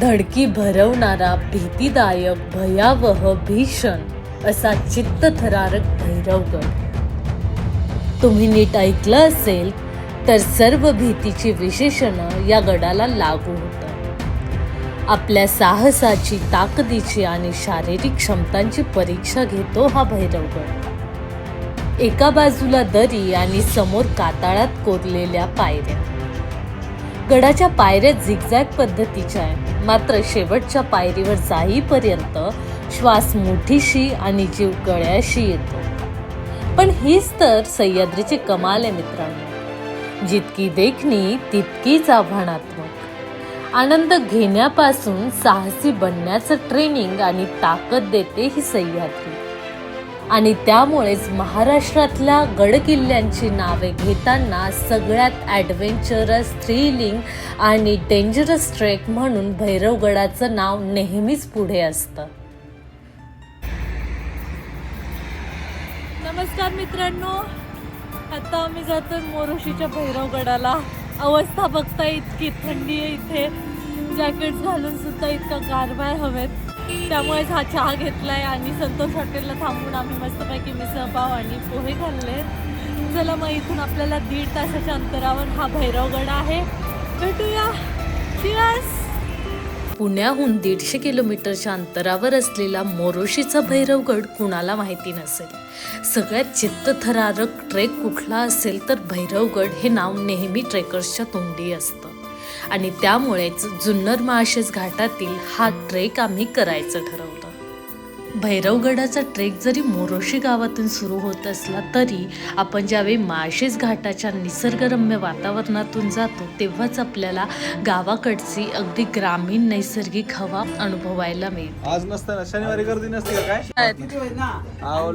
धडकी भरवणारा भीतीदायक भयावह भीषण असा चित्तथरारक भैरवगड. तुम्ही नीट ऐकलं असेल तर सर्व भीतीची विशेषणं या गडाला लागू आपल्या साहसाची ताकदीची आणि शारीरिक क्षमतांची परीक्षा घेतो हा भैरवगड एका बाजूला दरी आणि समोर काताळात कोरलेल्या पायऱ्या. गडाच्या पायऱ्या झिगझॅग पद्धतीच्या आहे मात्र शेवटच्या पायरीवर जाईपर्यंत श्वास मोठीशी आणि जीव गळ्याशी येतो. पण हीच तर सह्याद्रीची कमाल आहे मित्रांनो. जितकी देखणी तितकीच आव्हानात्मक. आनंद घेण्यापासून साहसी बनण्याचं ट्रेनिंग आणि ताकद देते ही सह्याद्री. आणि त्यामुळेच महाराष्ट्रातल्या गडकिल्ल्यांची नावे घेताना सगळ्यात ॲडव्हेंचरस थ्रिलिंग आणि डेंजरस ट्रेक म्हणून भैरवगडाचं नाव नेहमीच पुढे असतं. नमस्कार मित्रांनो. आता आम्ही जातो मोरुशीच्या भैरवगडाला. अवस्था बघता इतकी थंडी आहे इथे. जॅकेट्स घालून सुद्धा इतका गारवाय हवेत. त्यामुळेच हा चहा घेतलाय आणि संतोष हॉटेलला थांबून आम्ही मस्तपैकी मिसळपाव आणि पोहे खाल्ले. चला मग इथून आपल्याला दीड तासाच्या अंतरावर हा भैरवगड आहे. भेटूया. Cheers! पुण्याहून दीडशे किलोमीटरच्या अंतरावर असलेला मोरोशीचा भैरवगड कुणाला माहिती नसेल? सगळ्यात चित्तथरारक ट्रेक कुठला असेल तर भैरवगड हे नाव नेहमी ट्रेकर्सच्या तोंडी असतं. आणि त्यामुळेच जुन्नर माळशेज घाटातील हा ट्रेक आम्ही करायचं ठरवलं भैरवगडाचा ट्रेक जरी मोरोशी गावातून सुरू होत असला तरी आपण ज्यावेळी माळशेज घाटाच्या निसर्गरम्य वातावरणातून जातो तेव्हाच आपल्याला गावाकडची अगदी ग्रामीण नैसर्गिक हवा अनुभवायला मिळते. आज नसतं ना शनिवारी गर्दी नसते का काय? हा.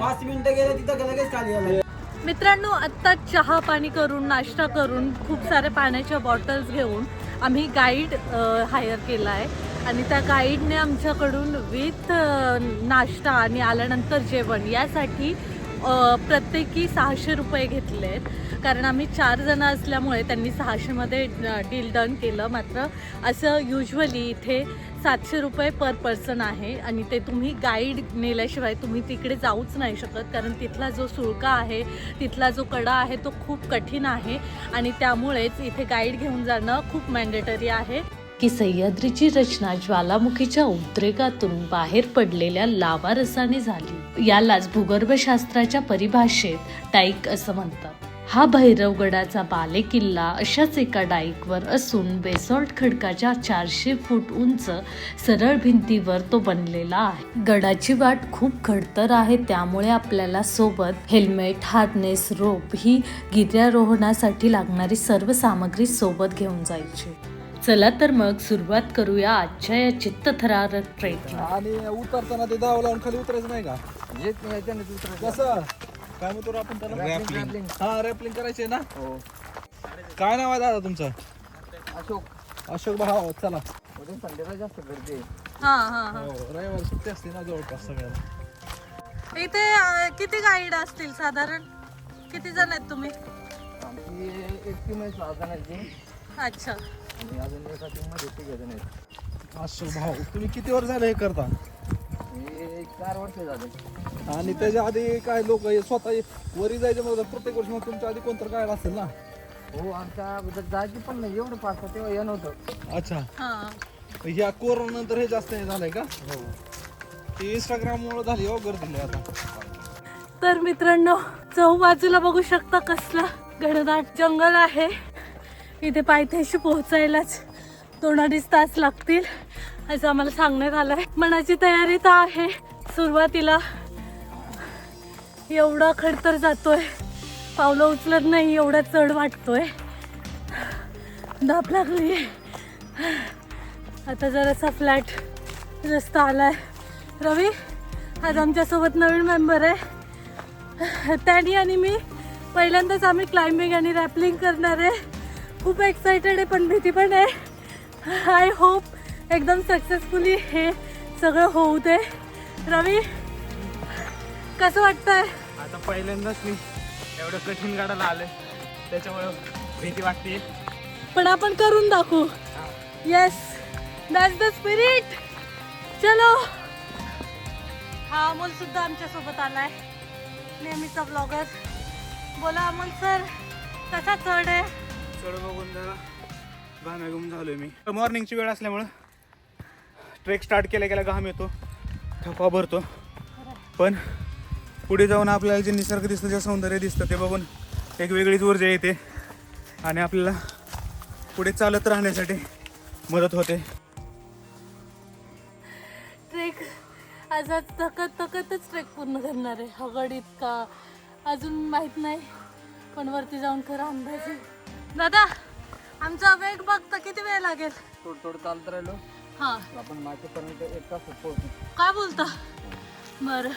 पाच मिनिटं गेले तिथं लगेच खाली आलं? मित्रांनो आत्ता चहा पाणी करून नाश्ता करून खूप सारे पाण्याच्या बॉटल्स घेऊन आम्ही गाईड हायर केला आहे. आणि त्या गाईडने आमच्याकडून विथ नाश्ता आणि आल्यानंतर जेवण यासाठी प्रत्येकी सहाशे रुपये घेतले आहेत. कारण आम्ही चार जण असल्यामुळे त्यांनी सहाशेमध्ये डील डन केलं. मात्र असं युजली इथे सातशे रुपये पर पर्सन आहे आणि ते तुम्ही गाईड नेल्याशिवाय तुम्ही तिकडे जाऊच नाही शकत. कारण तिथला जो सुळका आहे तिथला जो कडा आहे तो खूप कठीण आहे आणि त्यामुळेच इथे गाईड घेऊन जाणं खूप मॅन्डेटरी आहे. की सह्याद्रीची रचना ज्वालामुखीच्या उद्रेकातून बाहेर पडलेल्या लावा रसाने झाली. यालाच भूगर्भशास्त्राच्या परिभाषेत डाईक असं म्हणतात. हा भैरवगडाचा बालेकिल्ला अशाच एका डाईकवर असून बेसॉल्ट खडकाच्या चारशे फूट उंच सरळ भिंतीवर तो बनलेला आहे. गडाची वाट खूप खडतर आहे त्यामुळे आपल्याला सोबत हेल्मेट हार्नेस रोप ही गिर्यारोहणासाठी लागणारी सर्व सामग्री सोबत घेऊन जायची. चला तर मग सुरुवात करूया आजच्या या चित्तथरारक ट्रेकला आणि उतरताना ते दाव लावून खाली उतरायचं नाही का? येत नाही त्याने कसं? काय म्हणतो रे आपण त्याला? Rappelling. हा रॅपलिंग करायचे ना? हो. काय नाव आहे दादा तुमचं? अशोक. अशोक भाऊ चला. उद्या संडेला जास्त गर्दी आहे. हां हां हां. हो, रविवारी सुट्टी असते ना जवळपास सगळ्याला. इथे अ, किती गाईड असतील साधारण? किती जण आहेत तुम्ही? आमची एक टीम आहे सहा जणांची अच्छा. आणि अजून एका टीममध्ये तिघ जण आहेत. अशोक भाऊ तुम्ही किती वर्ष झाले हे करता? हे चार वर्ष झाले. आणि त्याच्या आधी काय लोक स्वतः वरी जायचे मग प्रत्येक वर्षी मग तुमच्या आधी कोणतं काय असेल ना? हो आमच्या अगोदर जायची पण नाही एवढं पाच तेव्हा येणं होतं अच्छा. हां. ह्या कोरोना नंतर हे जास्त हे झालंय का? हो. ती इंस्टाग्राम मुळे झाली हो गर्दी लय आता. तर मित्रांनो चौबाजूला बघू शकता कसलं घनदाट जंगल आहे. इथे पायथ्याशी पोहोचायलाच दोन अडीच तास लागतील असं आम्हाला सांगण्यात आलंय. मनाची तयारी तर आहे. सुरुवातीला एवढा खडतर जातोय. पावलं उचलत नाही एवढा चढ वाटतोय. धाप लागली आता जरासा फ्लॅट रस्ता आलाय. रवी आज आमच्यासोबत नवीन मेंबर आहे. त्यांनी आणि मी पहिल्यांदाच आम्ही क्लाइम्बिंग आणि रॅपलिंग करणार आहे. खूप एक्सायटेड आहे पण भीती पण आहे. आय होप एकदम सक्सेसफुली हे सगळं होऊ दे. रवी कसं वाटतंय? आता पहिल्यांदाच मी एवढं कठीण गाडाला आलोय. त्याच्यामुळे भीती वाटते. पण आपण करून दाखवू. येस दॅट्स द स्पिरिट चलो. हा अमोल सुद्धा आमच्यासोबत आलाय. नेहमीचा ब्लॉगर बोला अमोल सर कसा चढ आहे? चढ बघून जरा घामाघूम झालोय मी. मॉर्निंगची वेळ असल्यामुळं ट्रेक स्टार्ट केल्या गेल्या घाम येतो थकवा भरतो. पण पुढे जाऊन आपल्याला जे निसर्ग दिसतं जे सौंदर्य दिसतं ते बघून एक वेगळीच ऊर्जा येते आणि आपल्याला पुढे चालत राहण्यासाठी मदत होते. ट्रेक आज आज थकत थकतच ट्रेक पूर्ण करणार आहे. हगड इतका. अजून माहीत नाही पण वरती जाऊन खरं अंदाज दादा आमचा वेग बघता किती वेळ लागेल? थोडं थोडं चालत राहिलो. हा. आपण मागेपर्यंत एक तास पोहोचू काय बोलता? बरं.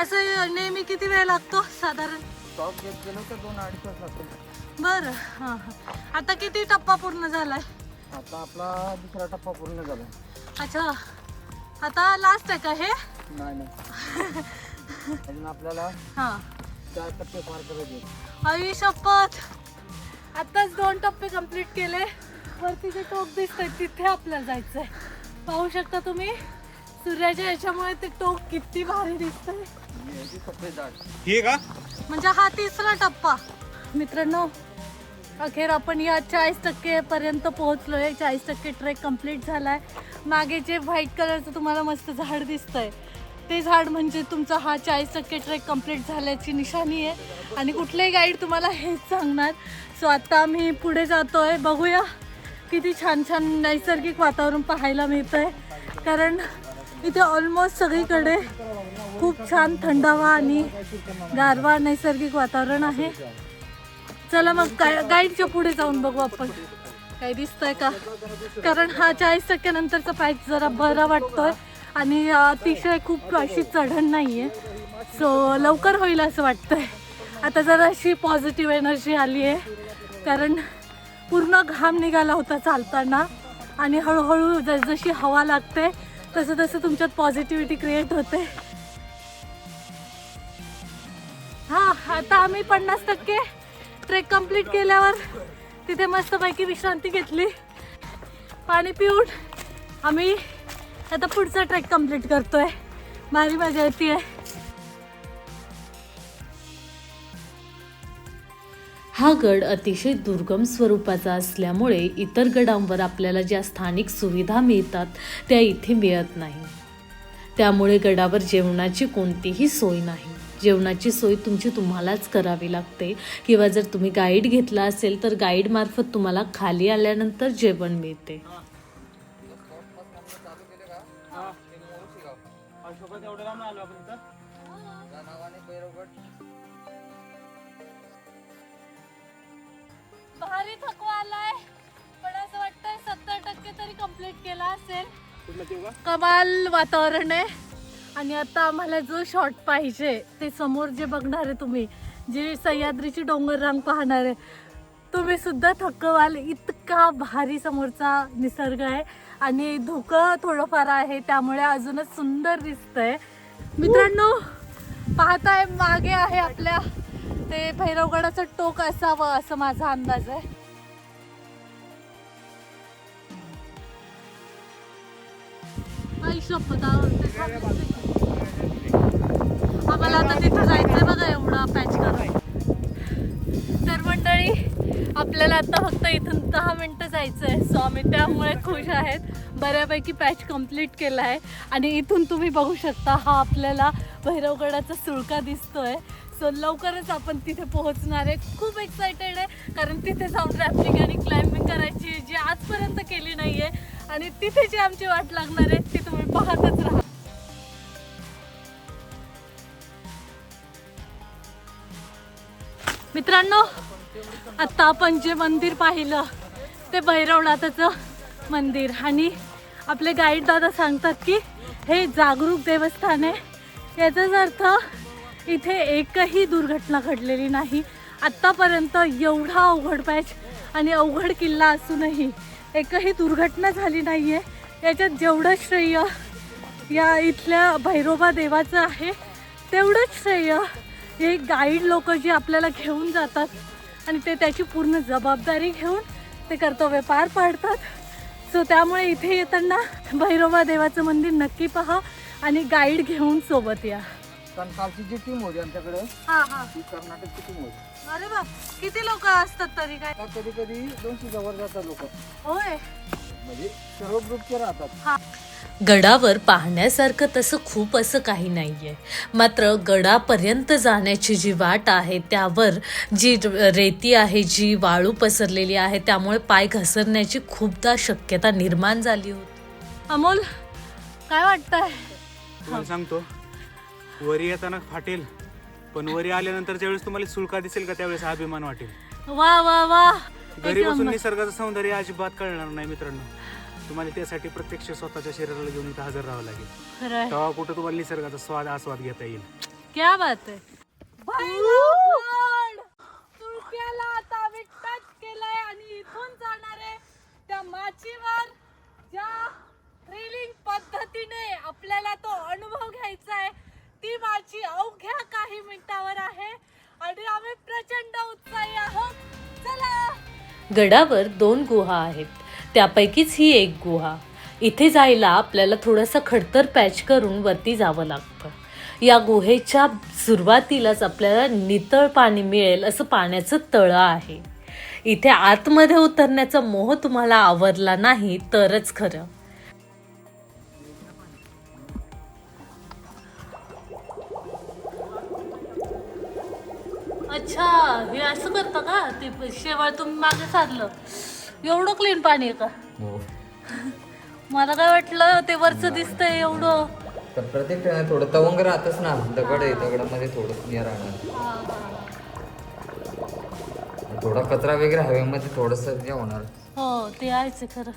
असं नेहमी किती वेळ लागतो साधारण? टॉप घेत गेलो तर दोन अडीच तास लागतील. बरं हां आता किती टप्पा पूर्ण झालाय? आता आपला दुसरा टप्पा पूर्ण झाला अच्छा. आता लास्ट आहे का हे? नाही नाही. अजून आपल्याला हां. चार टप्पे पार करायचे आई शपथ! आताच दोन टप्पे कंप्लीट केले. वरती जे टोक दिसतंय तिथे आपल्याला जायचंय. पाहू शकता तुम्ही सूर्याच्या याच्यामुळे ते टोक किती भारी दिसतंय. हे का? म्हणजे हा तिसरा टप्पा. मित्रांनो अखेर आपण या चाळीस टक्के पर्यंत पोहोचलोय. चाळीस टक्के ट्रेक कंप्लीट झालाय. मागे जे व्हाईट कलरचं तुम्हाला मस्त झाड दिसतंय. ते झाड म्हणजे तुमचा हा चाळीस टक्के ट्रेक कंप्लीट झाल्याची निशाणी आहे. आणि कुठलेही गाईड तुम्हाला हेच सांगणार. सो आता आम्ही पुढे जातो आहे बघूया किती छान छान नैसर्गिक वातावरण पाहायला मिळतं आहे कारण इथे ऑलमोस्ट सगळीकडे खूप छान थंडावा आणि गारवा नैसर्गिक वातावरण आहे. चला मग गाय गाईडच्या पुढे जाऊन बघू आपण. काही दिसतंय का? कारण हा चाळीस टक्क्यानंतरचा पॅच जरा बरा वाटतोय. आणि अतिशय खूप अशी चढण नाही आहे सो लवकर होईल असं वाटतंय. आता जरा अशी पॉझिटिव्ह एनर्जी आली आहे. कारण पूर्ण घाम निघाला होता चालताना. आणि हळूहळू जसजशी हवा लागते तसं तसं तुमच्यात पॉझिटिव्हिटी क्रिएट होते. हां आता आम्ही पन्नास टक्के ट्रेक कंप्लीट केल्यावर तिथे मस्तपैकी विश्रांती घेतली. पाणी पिऊन आम्ही आता पुढचा ट्रेक कंप्लीट करतोय. भारी मजा येते हा गड अतिशय दुर्गम स्वरूपाचा असल्यामुळे इतर गडांवर आपल्याला ज्या स्थानिक सुविधा मिळतात त्या इथे मिळत नाही. त्यामुळे गडावर जेवणाची कोणतीही सोय नाही. जेवणाची सोय तुमची तुम्हालाच करावी लागते. किंवा जर तुम्ही गाईड घेतला असेल तर गाईडमार्फत तुम्हाला खाली आल्यानंतर जेवण मिळते. कंप्लीट केला असेल. कमाल वातावरण आहे. आणि आता आम्हाला जो शॉट पाहिजे ते समोर जे बघणार आहे तुम्ही जी सह्याद्रीची डोंगर रांग पाहणार आहे तुम्ही सुद्धा थक्क व्हाल इतका भारी समोरचा निसर्ग आहे. आणि धुकं थोडंफार आहे त्यामुळे अजूनच सुंदर दिसतंय. मित्रांनो पाहताय मागे आहे आपल्या ते भैरवगडाचं टोक असावं असं माझा अंदाज आहे. शपथ आम्हाला आता तिथं जायचंय बघा एवढा पॅच करून. तर मंडळी आपल्याला आता फक्त इथून दहा मिनटं जायचं आहे सो आम्ही त्यामुळे खुश आहेत. बऱ्यापैकी पॅच कंप्लीट केला आहे. आणि इथून तुम्ही बघू शकता हा आपल्याला भैरवगडाचा सुळका दिसतोय. सो लवकरच आपण तिथे पोहोचणार आहे. खूप एक्सायटेड आहे कारण तिथे जाऊन रॅपलिंग आणि क्लाइम्बिंग करायची जी आजपर्यंत केली नाही आहे आणि तिथे जी आमची वाट लागणार आहे ती तुम्ही पाहतच राहा. मित्रांनो आता आपण जे मंदिर पाहिलं ते भैरवनाथाचं मंदिर. आणि आपले गाईड दादा सांगतात की हे जागरूक देवस्थान आहे. याचाच अर्थ इथे एकही दुर्घटना घडलेली नाही. आत्तापर्यंत एवढा अवघड पॅच आणि अवघड किल्ला असूनही एकही दुर्घटना झाली नाही आहे याच्यात जेवढं श्रेय या इथल्या भैरोबा देवाचं आहे तेवढंच श्रेय हे गाईड लोक जे आपल्याला घेऊन जातात आणि ते त्याची पूर्ण जबाबदारी घेऊन ते कर्तव्य पार पाडतात. सो त्यामुळे इथे येताना भैरोबा देवाचं मंदिर नक्की पहा आणि गाईड घेऊन सोबत या. कारण कालची जी टीम होती आमच्याकडे हा हा. ती कर्नाटकची टीम होती. अरे बाप किती लोक असतात तरी काय? कधी कधी दोनशे जवळ जातात लोक. होय. म्हणजे सर्व ग्रुपचे राहतात गडावर पाहण्यासारखं तसं खूप असं काही नाहीये. मात्र गडापर्यंत जाण्याची जी वाट आहे त्यावर जी रेती आहे जी वाळू पसरलेली आहे त्यामुळे पाय घसरण्याची खूपदा शक्यता निर्माण झाली होती. अमोल काय वाटतंय? सांगतो. वरी येताना फाटेल पण वरी आल्यानंतर ज्यावेळेस तुम्हाला सुळका दिसेल का? त्यावेळेस हा अभिमान वाटेल. वा वा वा. घरी बसून. निसर्गाचं सौंदर्य अजिबात कळणार नाही मित्रांनो. तुम्हाला त्यासाठी प्रत्यक्ष स्वतःच्या शरीराला घेऊन इथं हजर राहावं लागेल. खरंय. तेव्हा कुठं तुम्हाला निसर्गाचा स्वाद आस्वाद घेता येईल. क्या बात आहे. तुळक्याला आता आम्ही टच केलंय आणि इथून जाणार आहे त्या माचीवर ज्या थ्रिलिंग पद्धतीने आपल्याला तो अनुभव घ्यायचा आहे. ती माझी अवघ्या काही मिनिटावर आहे. आणि आम्ही प्रचंड उत्साही आहोत. चला. गडावर दोन गुहा आहेत. त्यापैकीच ही एक गुहा. इथे जायला आपल्याला थोडंसं खडतर पॅच करून वरती जावं लागतं. या गुहेच्या सुरुवातीलाच आपल्याला नितळ पाणी मिळेल असं पाण्याचं तळं आहे. इथे आतमध्ये उतरण्याचा मोह तुम्हाला आवरला नाही तरच खरं. अच्छा हे असं करतं का? ते शेवाळ तुम्ही मागे सारलं एवढं क्लीन पाणी आहे का? मला काय वाटलं ते वरचं दिसतंय एवढं. तर प्रत्येक ठिकाणी थोडं तवंग राहतच ना. दगड आहे दगडामध्ये थोडं क्लिअर राहणार. थोडा कचरा वगैरे हवेमध्ये थोडस जे होणार. हो ते आहेच आहे खरं.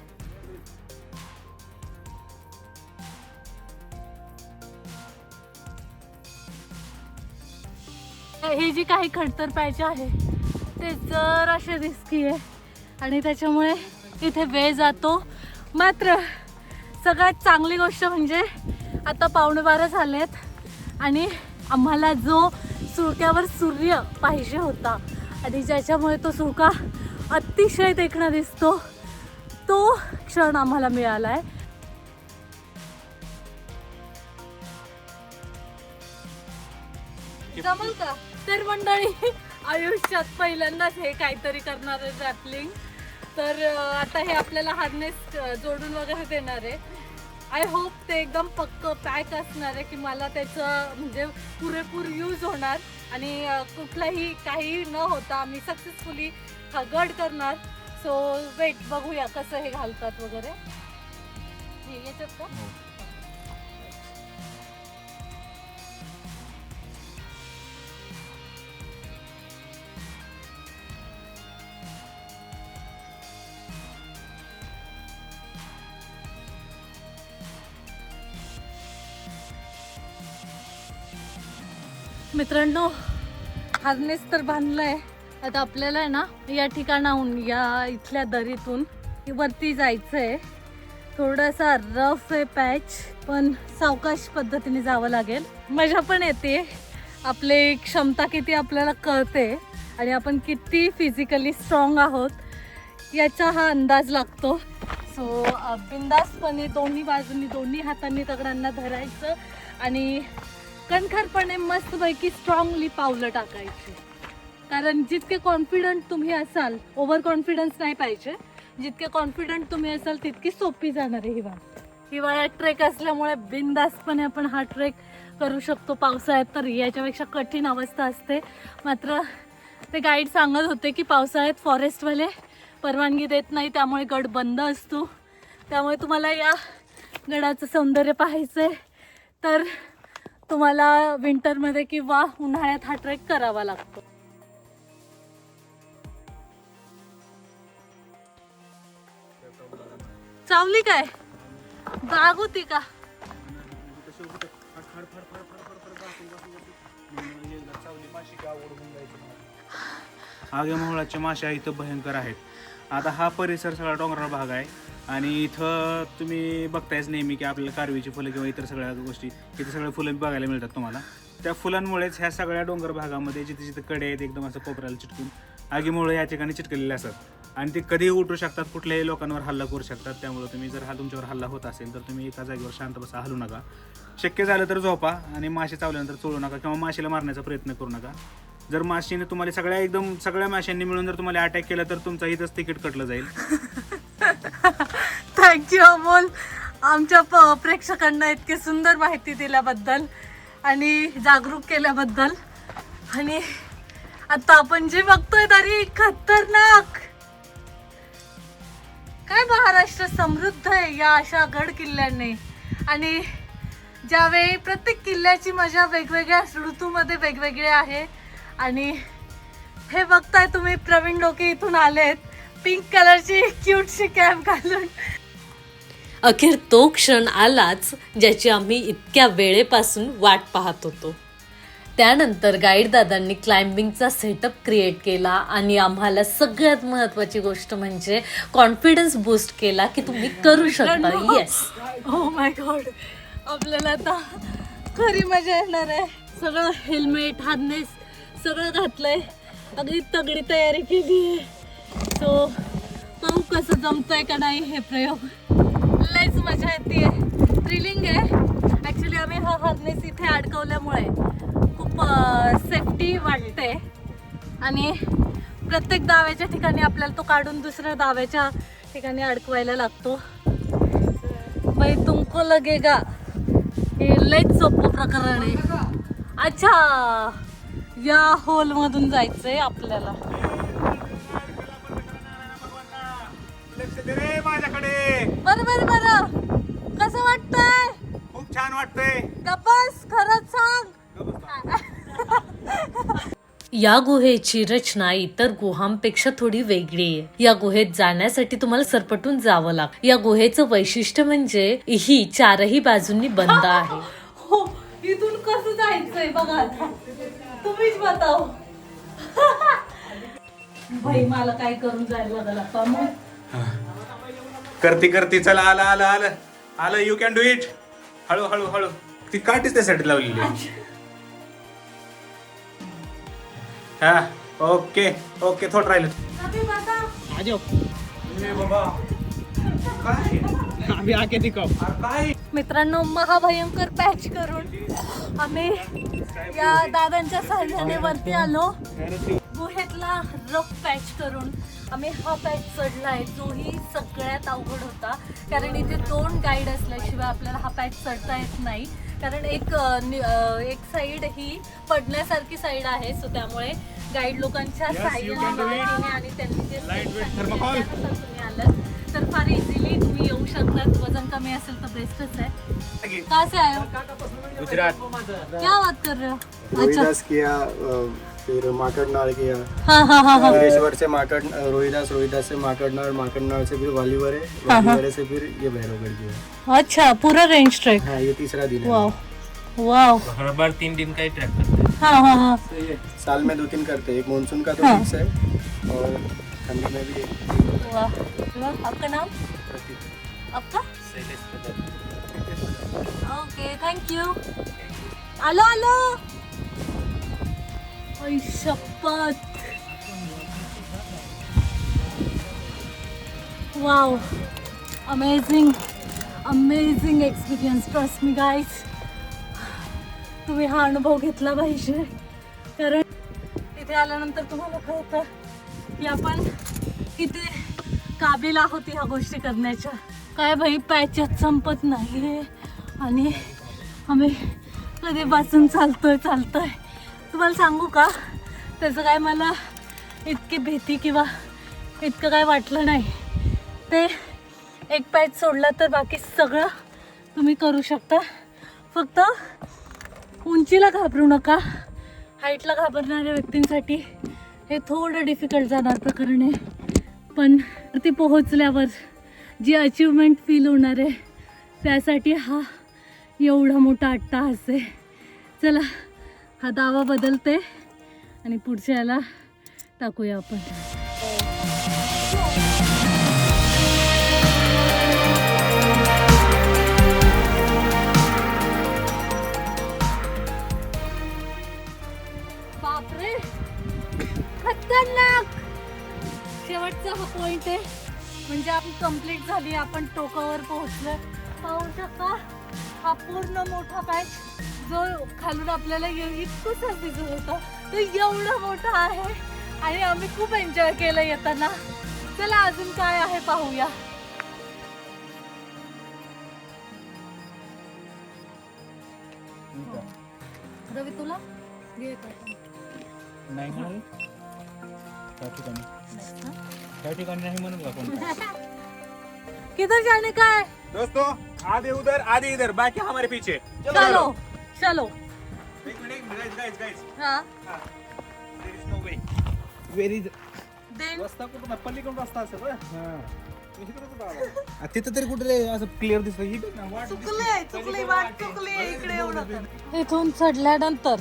हे जी काही खडतर पॅच आहे ते जर असे रिस्की आहे. आणि त्याच्यामुळे इथे वेळ जातो. मात्र सगळ्यात चांगली गोष्ट म्हणजे आता पावणेबारा झालेत आणि आम्हाला जो सुळक्यावर सूर्य पाहिजे होता आणि ज्याच्यामुळे तो सुळका अतिशय देखणा दिसतो तो क्षण आम्हाला मिळाला आहे जमल का? तर मंडळी आयुष्यात पहिल्यांदाच हे काहीतरी करणार आहे रॅपलिंग तर आता हे आपल्याला हार्नेस जोडून वगैरे देणार आहे. आय होप ते एकदम पक्क पॅक असणार आहे की मला त्याचं म्हणजे पुरेपूर यूज होणार. आणि कुठलाही काही न होता आम्ही सक्सेसफुली हा गड करणार. सो वेट बघूया कसं हे घालतात वगैरे. हे याच्यात का? हो. मित्रांनो हार्नेस तर बांधलंय. आता आपल्याला आहे ना या ठिकाणाहून या इथल्या दरीतून वरती जायचं आहे थोडासा रफ आहे पॅच पण सावकाश पद्धतीने जावं लागेल. मजा पण येते. आपली क्षमता किती आपल्याला कळते. आणि आपण किती फिजिकली स्ट्रॉंग आहोत याचा हा अंदाज लागतो. सो बिंदासपणे दोन्ही बाजूनी दोन्ही हातांनी दगडांना धरायचं. आणि कणखरपणे मस्तपैकी स्ट्रॉंगली पावलं टाकायची. कारण जितके कॉन्फिडंट तुम्ही असाल ओव्हर कॉन्फिडन्स नाही पाहिजे. जितके कॉन्फिडंट तुम्ही असाल तितकी सोपी जाणार आहे हिवाळा हिवाळ्यात ट्रेक असल्यामुळे बिनदास्तपणे आपण हा ट्रेक करू शकतो. पावसाळ्यात तर याच्यापेक्षा कठीण अवस्था असते. मात्र ते गाईड सांगत होते की पावसाळ्यात फॉरेस्टवाले परवानगी देत नाही त्यामुळे गड बंद असतो. त्यामुळे तुम्हाला या गडाचं सौंदर्य पाहायचं आहे तर तुम्हाला विंटरमध्ये किंवा उन्हाळ्यात हा ट्रेक करावा लागतो. चावली काय? बाग होती का? आगे मोहळाचे माश्या इथं भयंकर आहेत. आता हा परिसर सगळा डोंगराळ भाग आहे. आणि इथं तुम्ही बघतायच नेहमी की आपल्याला कारवीची फुलं किंवा इतर सगळ्या गोष्टी इथे सगळ्या फुलं बघायला मिळतात तुम्हाला. त्या फुलांमुळेच ह्या सगळ्या डोंगर भागामध्ये जिथे जिथे कडे आहेत एकदम असं कोपऱ्याला चिटकून आगीमुळे या ठिकाणी चिटकलेले असतात. आणि ते कधीही उठू शकतात कुठल्याही लोकांवर हल्ला करू शकतात. त्यामुळे तुम्ही जर हा तुमच्यावर हल्ला होत असेल तर तुम्ही एका जागेवर शांत बसा हलू नका. शक्य झालं तर झोपा आणि मासे चावल्यानंतर चोळू नका किंवा माशीला मारण्याचा प्रयत्न करू नका. जर माशीने तुम्हाला सगळ्या एकदम सगळ्या माशांनी मिळून जर तुम्हाला अटॅक केला तर तुमचं इथंच तिकीट कटलं जाईल. थँक्यू अमोल. आमच्या प- प्रेक्षकांना इतकी सुंदर माहिती दिल्याबद्दल आणि जागरूक केल्याबद्दल. आणि आता आपण जे बघतोय तरी खतरनाक. काय महाराष्ट्र समृद्ध आहे या अशा गड किल्ल्यांनी. आणि ज्यावेळी प्रत्येक किल्ल्याची मजा वेगवेगळ्या ऋतूमध्ये वेगवेगळी आहे. आणि हे बघताय तुम्ही प्रवीण डोके इथून आलेत. पिंक कलरची क्यूटशी कॅप घालून. अखेर तो क्षण आलाच ज्याची आम्ही इतक्या वेळेपासून वाट पाहत होतो. त्यानंतर गाईड दादांनी क्लाइम्बिंगचा सेटअप क्रिएट केला आणि आम्हाला सगळ्यात महत्वाची गोष्ट म्हणजे कॉन्फिडन्स बूस्ट केला की तुम्ही करू शकता. येस ओ माय गॉड आपल्याला आता खरी मजा येणार आहे. सगळं हेल्मेट हार्नेस सगळं घातलंय. अगदी तगडी तयारी केली आहे. सो पाहू कसं जमतंय का नाही हे प्रयोग. लयच मजा येते थ्रिलिंग आहे. ॲक्च्युली आम्ही हा हर्नेस इथे अडकवल्यामुळे खूप सेफ्टी वाटते. आणि प्रत्येक दाव्याच्या ठिकाणी आपल्याला तो काढून दुसऱ्या दाव्याच्या ठिकाणी अडकवायला लागतो. बाई तुमको लगेगा. हे लयच सोपं प्रकरण आहे. अच्छा! या होलमधून जायचं आहे आपल्याला. माझ्याकडे. बरं बरं बरं कसं वाटतंय? खूप छान वाटतंय. गप्पस खरंच सांग. या गुहेची रचना इतर गुहांपेक्षा थोडी वेगळी आहे. या गुहेत जाण्यासाठी तुम्हाला सरपटून जावं लागतं या गुहेचं वैशिष्ट्य म्हणजे ही चारही बाजूंनी बंद आहे. हो इथून कसं जायचंय बघा आता. तुम्हीच बताव भाई मला काय करून जायला लागलं आता? मग? करती करती चला आलं आलं आलं. आलं यू कॅन डू इट हळू हळू हळू. ती काठीच त्यासाठी लावलेली. हा ओके ओके थोडं राहिलं. अभी आके दिखाओ काय? मित्रांनो महाभयंकर पॅच करून आम्ही या दादांच्या सहाय्याने वरती आलो. गुहेतला रफ पॅच करून आम्ही हा पॅच चढलाय जोही सगळ्यात अवघड होता. कारण इथे दोन गाईड असल्याशिवाय आपल्याला हा पॅच चढता येत नाही. कारण एक एक साईड ही पडण्यासारखी साईड आहे सो त्यामुळे गाईड लोकांच्या आणि त्यांनी जे तुम्ही आलात तर फार इझिली तुम्ही येऊ शकतात. वजन कमी असेल तर बेस्टच आहे. कहाँ से गुजरात. क्या बात कर रहे हो? अच्छा. फिर माकड़नाड़ किया हाँ हाँ हाँ हाँ। भुवनेश्वर से माकड़ रोहिदास रोहिदास से माकड़नाड़ माकड़नाड़ से फिर वालीवरे वालीवरे से फिर ये भैरवगढ़ किया अच्छा पूरा रेंज ट्रैक? हाँ ये तीसरा दिन है। Wow wow. हर बार तीन दिन का ही ट्रैक करते हैं। हाँ हाँ हाँ। साल में दो तीन करते हैं। एक मानसून का तो हाँ। फिक्स है और ठंडी में भी वाह वाह। आपका नाम? आपका? Okay thank you. आलो ओय शपथ. Wow amazing amazing experience trust me guys तुम्ही हा अनुभव घेतला पाहिजे. कारण तिथे आल्यानंतर तुम्हाला कळतं की आपण किती काबिल आहोत ह्या गोष्टी करण्याच्या. काय भाई पॅचच संपत नाही आणि आम्ही कधीपासून चालतोय चालतोय. तुम्हाला सांगू का? त्याचं काय मला इतकी भीती किंवा इतकं काय वाटलं नाही. ते एक पॅच सोडला तर बाकी सगळं तुम्ही करू शकता. फक्त उंचीला घाबरू नका. हाईटला घाबरणाऱ्या व्यक्तींसाठी हे थोडं डिफिकल्ट जाणार प्रकरण. आहे पण ती पोहोचल्यावर जी अचिव्हमेंट फील होणार आहे त्यासाठी हा एवढा मोठा अट्टा असे चला हा दावा बदलते आणि पुढच्या याला टाकूया आपण. शेवटचा हा पॉइंट आहे. म्हणजे आपण कंप्लीट झाली आपण टोकावर पोहोचलो. पाहू शकता हा पूर्ण मोठा पॅच जो खालून आपल्याला इतकंच दिसत होता तो एवढा मोठा आहे. आणि आम्ही खूप एन्जॉय केलं येताना. चला अजून काय आहे पाहूया. रवी तुला? घे. नाही त्या ठिकाणी? त्या ठिकाणी म्हणून का कोण? किधर जाने का है दोस्तों आधे उधर आधे इधर. बाकी हमारे पीछे. चलो. चलो। एक मिनिट एक मिनिट गाइस गाइस हा. There is no way very then रस्ता कुठं पल्लीकडून रस्ता असेल बरं. मी इकडं कुठं आलो? आ, तिथं तरी कुठे असं क्लिअर दिसतं. इकडे ना वाट चुकले चुकली वाट चुकली इकडे एवढं. इथून चढल्यानंतर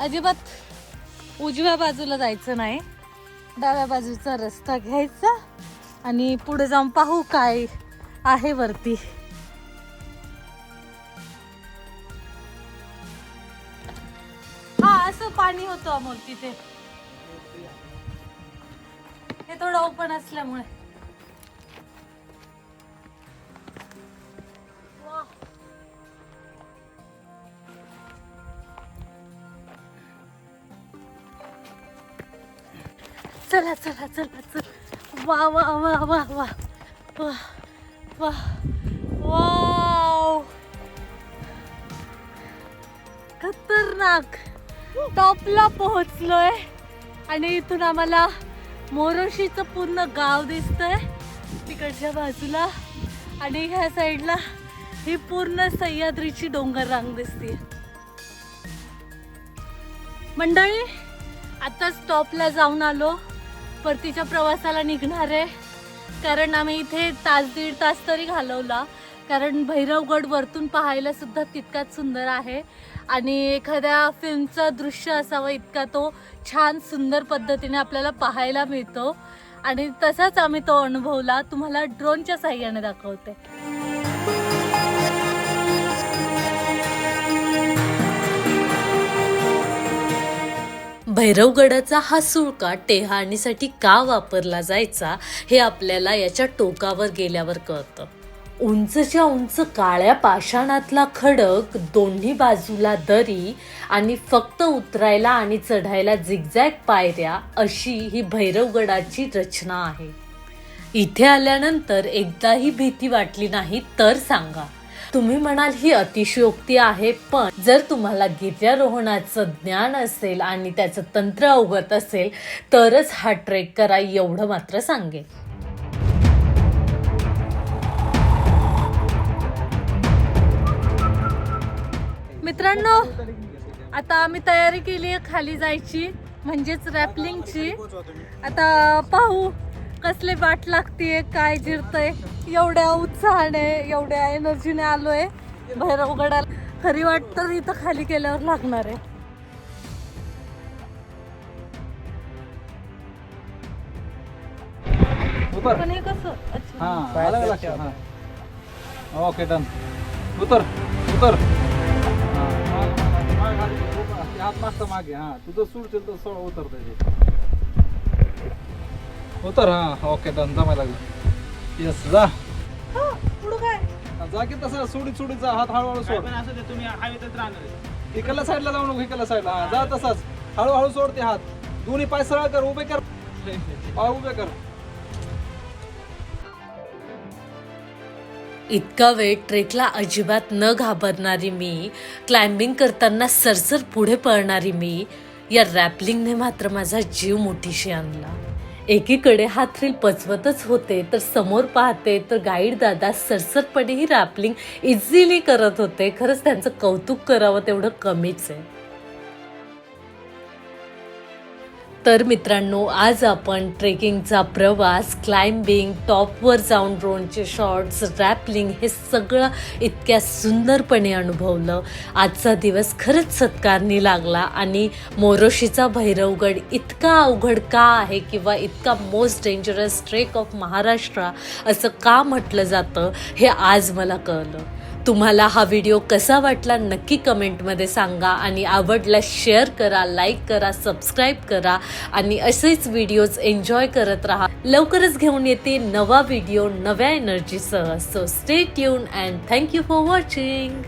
अजिबात उजव्या बाजूला जायचं नाही. डाव्या बाजूचा रस्ता घ्यायचा आणि पुढे जाऊन पाहू काय आहे वरती. पाणी होतं अमोल तिथे. हे थोडं ओपन असल्यामुळे. चला चला चला चल. वा वा वा वा वा. वा वा. वा खतरनाक. टॉपला पोहोचलोय. आणि इथून आम्हाला मोरोशीचं पूर्ण गाव दिसतंय. तिकडच्या बाजूला. आणि ह्या साईडला ही पूर्ण सह्याद्रीची डोंगर रांग दिसते मंडळी आता स्टॉपला जाऊन आलो. परतीच्या प्रवासाला निघणार आहे. कारण आम्ही इथे तास दीड तास तरी घालवला. कारण भैरवगड वरतून पाहायला सुद्धा तितकाच सुंदर आहे. आणि एखाद्या फिल्मचं दृश्य असावं इतका तो छान सुंदर पद्धतीने आपल्याला पाहायला मिळतो. आणि तसाच आम्ही तो अनुभवला. तुम्हाला ड्रोनच्या साह्याने दाखवते. भैरवगडाचा हा सुळका टेहाणीसाठी का वापरला जायचा हे आपल्याला याच्या टोकावर गेल्यावर कळतं. उंचच्या उंच काळ्या पाषाणातला खडक दोन्ही बाजूला दरी आणि फक्त उतरायला आणि चढायला झिगझॅग पायऱ्या अशी ही भैरवगडाची रचना आहे. इथे आल्यानंतर एकदाही भीती वाटली नाही तर सांगा. तुम्ही म्हणाल ही अतिशयोक्ती आहे पण जर तुम्हाला गिर्यारोहणाचं ज्ञान असेल आणि त्याचं तंत्र अवगत असेल तरच हा ट्रेक करा एवढं मात्र सांगेल मित्रांनो आता आम्ही तयारी केली आहे खाली जायची म्हणजेच रॅपलिंगची. आता पाहू कसले वाट लागतीये काय जिरतंय एवढ्या उत्साहाने एवढ्या एनर्जीने आलोय. भैरवगडाला खरी वाट तर इथं खाली केल्यावर लागणार आहे. पण हे कसं? अच्छा. हा हा. Okay done. उतर. उतर. उभा. ते हात मागचा मागे हा. तुझं सुटतील तर सोड उतरता येते उतर हा. Okay done. जमायला लागलं. येस जा. पुढं काय? हा, जा की तसं सुडीत सुडीचा हात हळूहळू सोड. असं तुम्ही हवेतच राहणार इकडल्या साईडला जाऊ नको इकडल्या साईडला हा जा तसाच. हळूहळू सोड ते हात. दोन्ही पाय सरळ कर उभे कर. पाय उभे कर. इतका वेळ ट्रेकला अजिबात न घाबरणारी मी क्लाइम्बिंग करताना सरसर पुढे पळणारी मी या रॅपलिंगने मात्र माझा जीव मोठीशी आणला. एकीकडे हा थ्रिल पचवतच होते तर समोर पाहते तर गाईड दादा सरसरपणे ही रॅपलिंग इझिली करत होते. खरंच त्यांचं कौतुक करावं तेवढं कमीच आहे. तर मित्रांनो आज आपण ट्रेकिंगचा प्रवास क्लाइम्बिंग टॉपवर जाऊन ड्रोनचे शॉट्स रॅपलिंग हे सगळं इतक्या सुंदरपणे अनुभवलं. आजचा दिवस खरंच सत्कारणी लागला आणि मोरोशीचा भैरवगड इतका अवघड का आहे किंवा इतका most dangerous trek of Maharashtra असं का म्हटलं जातं हे आज मला कळलं. तुम्हाला हा व्हिडिओ कसा वाटला नक्की कमेंटमध्ये सांगा आणि आवडला शेअर करा लाईक करा सबस्क्राईब करा आणि असेच व्हिडिओज एन्जॉय करत राहा. लवकरच घेऊन येते नवा व्हिडिओ नव्या एनर्जीसह so stay tune and thank you for watching